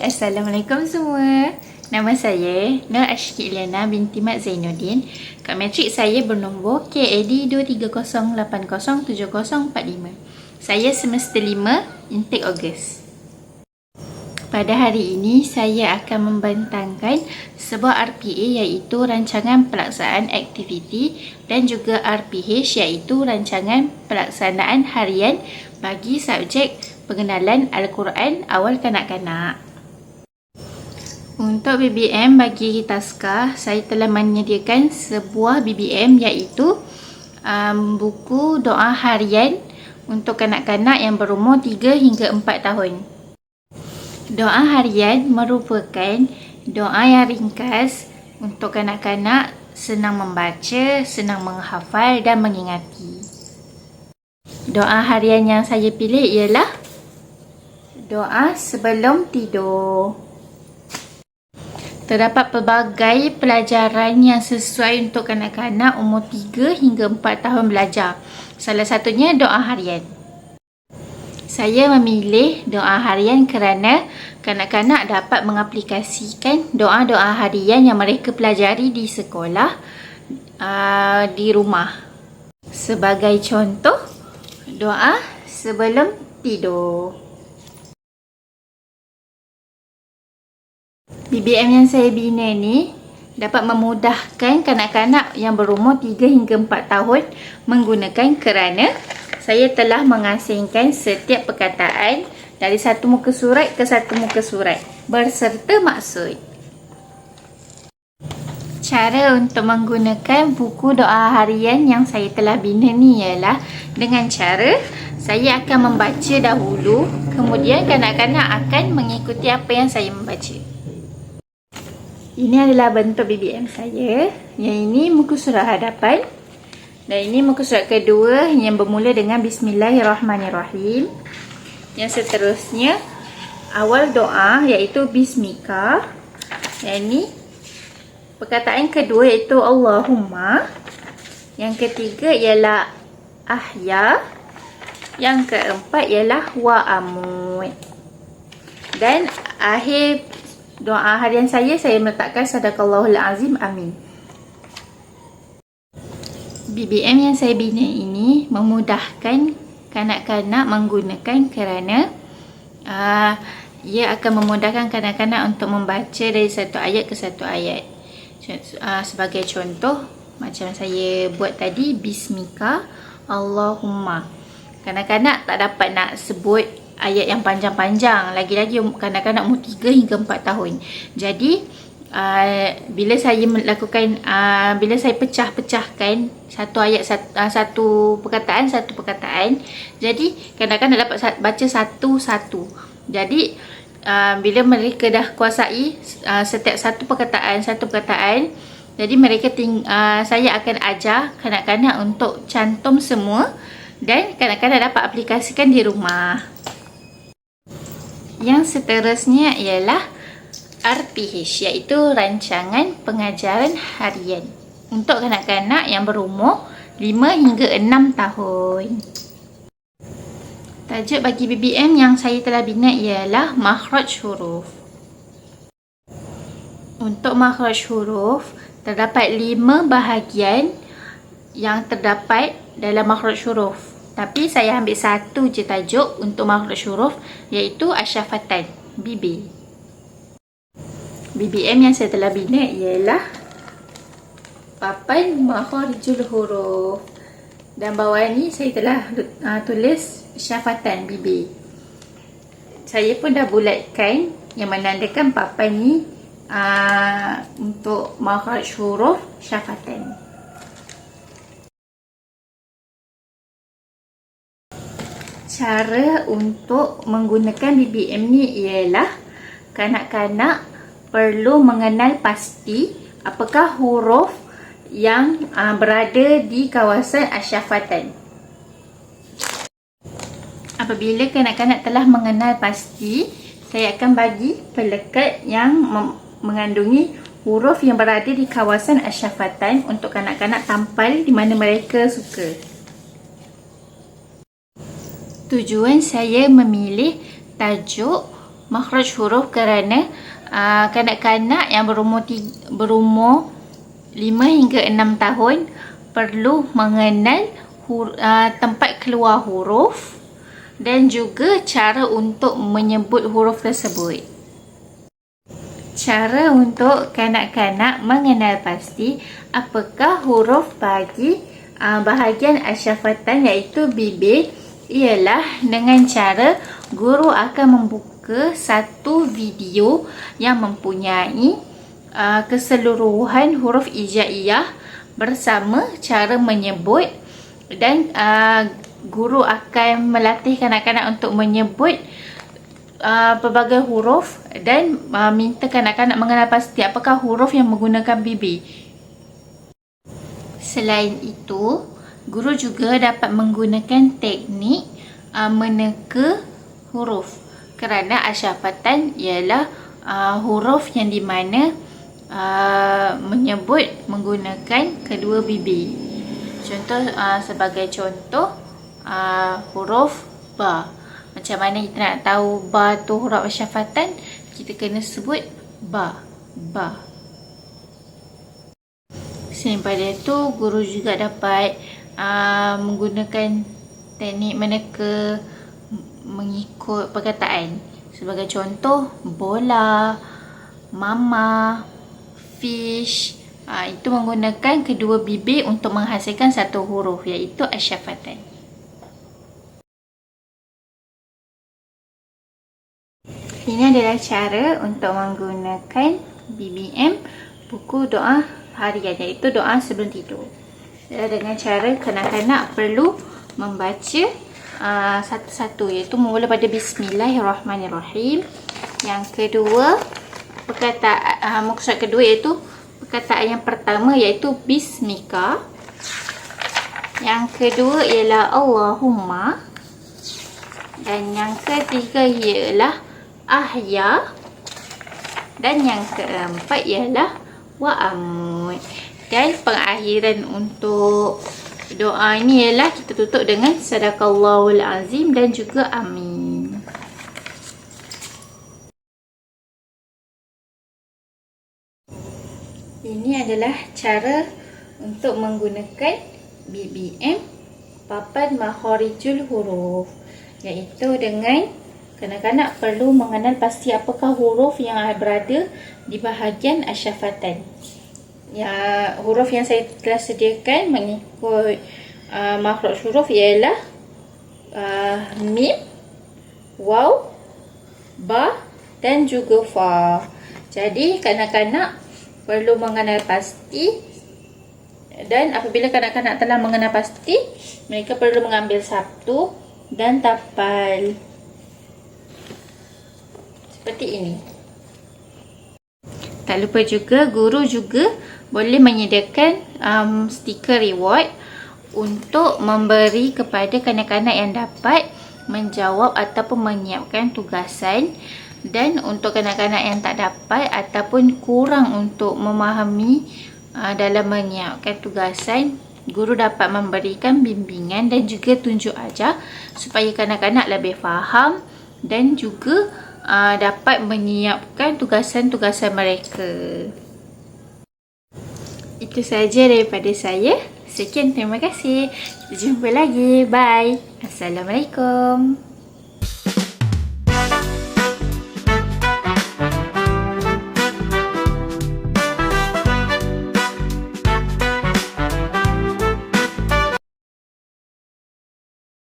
Assalamualaikum semua. Nama saya Nur Ashki Ilyana binti Mat Zainuddin. Kak matrik saya bernombor KAD 230807045. Saya semester 5, intake Ogos. Pada hari ini, saya akan membentangkan sebuah RPA iaitu Rancangan Pelaksanaan Aktiviti dan juga RPH iaitu Rancangan Pelaksanaan Harian bagi subjek Pengenalan Al-Quran Awal Kanak-Kanak. Untuk BBM bagi taskah, saya telah menyediakan sebuah BBM iaitu um, buku doa harian untuk kanak-kanak yang berumur 3 hingga 4 tahun. Doa harian merupakan doa yang ringkas untuk kanak-kanak senang membaca, senang menghafal dan mengingati. Doa harian yang saya pilih ialah doa sebelum tidur. Terdapat pelbagai pelajaran yang sesuai untuk kanak-kanak umur 3 hingga 4 tahun belajar. Salah satunya doa harian. Saya memilih doa harian kerana kanak-kanak dapat mengaplikasikan doa-doa harian yang mereka pelajari di sekolah uh, di rumah. Sebagai contoh, doa sebelum tidur. BBM yang saya bina ni dapat memudahkan kanak-kanak yang berumur 3 hingga 4 tahun menggunakan kerana saya telah mengasingkan setiap perkataan dari satu muka surat ke satu muka surat berserta maksud. Cara untuk menggunakan buku doa harian yang saya telah bina ni ialah dengan cara saya akan membaca dahulu kemudian kanak-kanak akan mengikuti apa yang saya membaca. Ini adalah bentuk BBM saya. Yang ini muka surat hadapan. Dan ini muka surat kedua yang bermula dengan Bismillahirrahmanirrahim. Yang seterusnya awal doa iaitu Bismika. Yang ini perkataan kedua iaitu Allahumma. Yang ketiga ialah Ahya. Yang keempat ialah Wa'amud. Dan akhir doa harian saya saya meletakkan sadaqallahul azim amin. BBM yang saya bina ini memudahkan kanak-kanak menggunakan kerana uh, ia akan memudahkan kanak-kanak untuk membaca dari satu ayat ke satu ayat. Uh, sebagai contoh macam saya buat tadi bismika Allahumma kanak-kanak tak dapat nak sebut ayat yang panjang-panjang. Lagi-lagi kanak-kanak umur 3 hingga 4 tahun. Jadi uh, bila saya melakukan uh, bila saya pecah-pecahkan satu ayat satu, uh, satu perkataan satu perkataan jadi kanak-kanak dapat baca satu-satu. Jadi uh, bila mereka dah kuasai uh, setiap satu perkataan satu perkataan jadi mereka ting uh, saya akan ajar kanak-kanak untuk cantum semua dan kanak-kanak dapat aplikasikan di rumah. Yang seterusnya ialah RPH iaitu Rancangan Pengajaran Harian untuk kanak-kanak yang berumur 5 hingga 6 tahun. Tajuk bagi BBM yang saya telah bina ialah Makhraj Huruf. Untuk Makhraj Huruf, terdapat 5 bahagian yang terdapat dalam Makhraj Huruf. Tapi saya ambil satu je tajuk untuk makhluk syuruf iaitu asyafatan, BB. BBM yang saya telah bina ialah papan makharijul huruf. Dan bawah ni saya telah uh, tulis syafatan BB. Saya pun dah bulatkan yang menandakan papan ni uh, untuk makhraj huruf syafatan. Cara untuk menggunakan BBM ni ialah kanak-kanak perlu mengenal pasti apakah huruf yang uh, berada di kawasan asyafatan. Apabila kanak-kanak telah mengenal pasti, saya akan bagi pelekat yang mengandungi huruf yang berada di kawasan asyafatan untuk kanak-kanak tampal di mana mereka suka. Tujuan saya memilih tajuk makhraj huruf kerana uh, kanak-kanak yang berumur tiga, berumur 5 hingga 6 tahun perlu mengenal hur, uh, tempat keluar huruf dan juga cara untuk menyebut huruf tersebut. Cara untuk kanak-kanak mengenal pasti apakah huruf bagi bahagian asyafatan iaitu bibir ialah dengan cara guru akan membuka satu video yang mempunyai uh, keseluruhan huruf ijaiyah bersama cara menyebut dan uh, guru akan melatih kanak-kanak untuk menyebut uh, pelbagai huruf dan uh, minta kanak-kanak mengenal pasti apakah huruf yang menggunakan bibir. Selain itu, guru juga dapat menggunakan teknik uh, meneka huruf kerana asyafatan ialah uh, huruf yang di mana uh, menyebut menggunakan kedua bibir. Contoh uh, sebagai contoh uh, huruf ba. Macam mana kita nak tahu ba tu huruf syafatan? Kita kena sebut ba. Ba. Selain pada itu, guru juga dapat uh, menggunakan teknik meneka mengikut perkataan. Sebagai contoh, bola, mama, fish. Uh, itu menggunakan kedua bibir untuk menghasilkan satu huruf iaitu asyafatan. Ini adalah cara untuk menggunakan BBM buku doa harian iaitu doa sebelum tidur. Dengan cara kanak-kanak perlu membaca uh, satu-satu iaitu mula pada Bismillahirrahmanirrahim. Yang kedua perkataan uh, surat kedua iaitu perkataan yang pertama iaitu Bismika. Yang kedua ialah Allahumma. Dan yang ketiga ialah ahya dan yang keempat ialah wa'amud dan pengakhiran untuk doa ini ialah kita tutup dengan sadaqallahul azim dan juga amin ini adalah cara untuk menggunakan BBM papan makharijul huruf iaitu dengan Kanak-kanak perlu mengenal pasti apakah huruf yang berada di bahagian asyafatan. Ya, huruf yang saya telah sediakan mengikut uh, makhluk huruf ialah uh, mim, waw, ba dan juga fa. Jadi, kanak-kanak perlu mengenal pasti dan apabila kanak-kanak telah mengenal pasti, mereka perlu mengambil sabtu dan tapal seperti ini. Tak lupa juga guru juga boleh menyediakan um, stiker reward untuk memberi kepada kanak-kanak yang dapat menjawab ataupun menyiapkan tugasan. Dan untuk kanak-kanak yang tak dapat ataupun kurang untuk memahami uh, dalam menyiapkan tugasan guru dapat memberikan bimbingan dan juga tunjuk ajar supaya kanak-kanak lebih faham dan juga uh, dapat menyiapkan tugasan-tugasan mereka. Itu saja daripada saya. Sekian terima kasih. Jumpa lagi. Bye. Assalamualaikum.